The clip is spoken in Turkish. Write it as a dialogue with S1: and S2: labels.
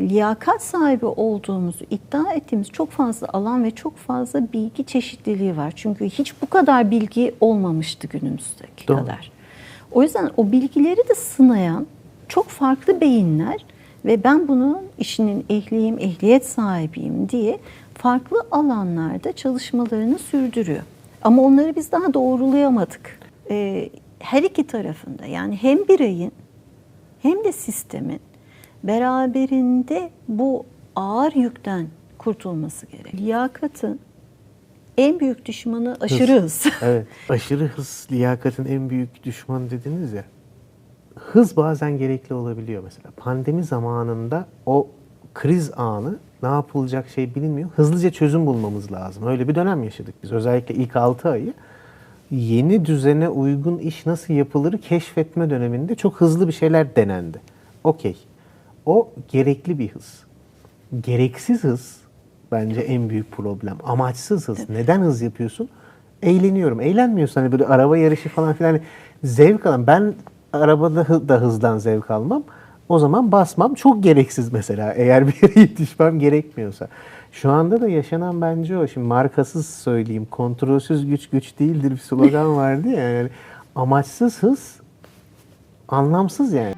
S1: liyakat sahibi olduğumuzu iddia ettiğimiz çok fazla alan ve çok fazla bilgi çeşitliliği var. Çünkü hiç bu kadar bilgi olmamıştı günümüzdeki
S2: Doğru.
S1: kadar. O yüzden o bilgileri de sınayan çok farklı beyinler ve ben bunun işinin ehliyim, ehliyet sahibiyim diye farklı alanlarda çalışmalarını sürdürüyor. Ama onları biz daha doğrulayamadık. Ee, her iki tarafında yani hem bireyin hem de sistemin beraberinde bu ağır yükten kurtulması gerek. Liyakatın en büyük düşmanı aşırı hız.
S2: Evet. Aşırı hız liyakatın en büyük düşmanı dediniz ya. Hız bazen gerekli olabiliyor mesela. Pandemi zamanında o kriz anı ne yapılacak şey bilinmiyor. Hızlıca çözüm bulmamız lazım. Öyle bir dönem yaşadık biz. Özellikle ilk 6 ayı yeni düzene uygun iş nasıl yapılır keşfetme döneminde çok hızlı bir şeyler denendi. Okey. O gerekli bir hız. Gereksiz hız bence en büyük problem. Amaçsız hız. Neden hız yapıyorsun? Eğleniyorum. Eğlenmiyorsun hani böyle araba yarışı falan filan hani zevk alan. Ben arabada da hızdan zevk almam. O zaman basmam. Çok gereksiz mesela eğer bir yere yetişmem gerekmiyorsa. Şu anda da yaşanan bence o. Şimdi markasız söyleyeyim. Kontrolsüz güç güç değildir bir slogan vardı ya. Yani amaçsız hız anlamsız yani.